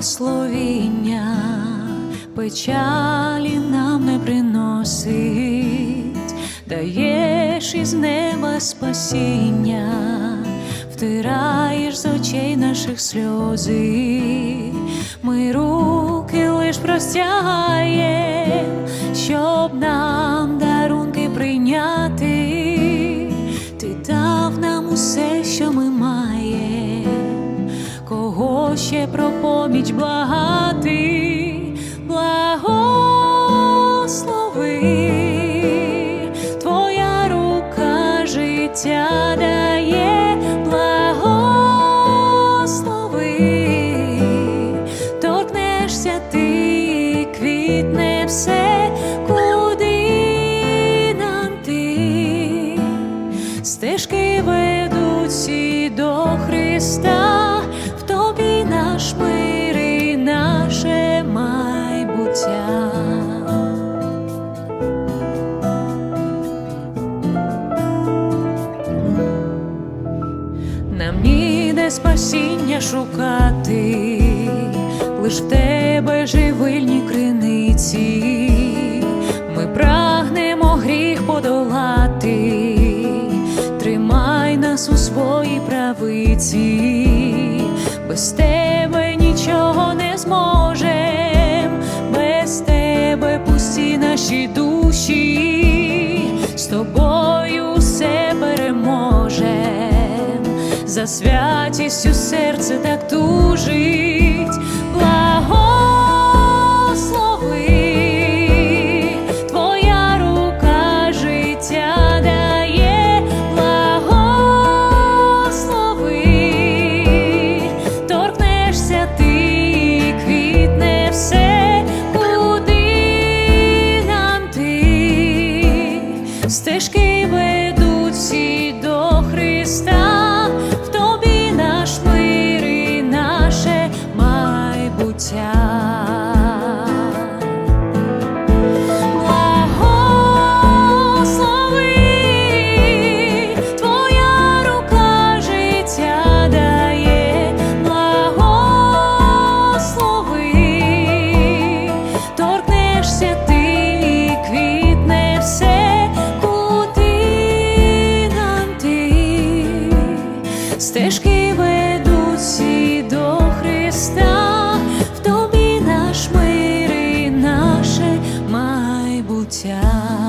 благословіння, печалі нам не приносить, даєш із неба спасіння, втираєш з очей наших сльози, ми руки лиш простягаєм, щоб нам дарунки кого ще про поміч благати, благослови, твоя рука життя дає, благослови, торкнешся ти, квітне все, куди нам ти. Стежки ведуть до Христа, спасіння шукати, лиш в тебе живильні криниці, ми прагнемо гріх подолати, тримай нас у своїй правиці, без тебе нічого не зможем, без тебе пусті наші душі, за святістю серце так тужить, 家。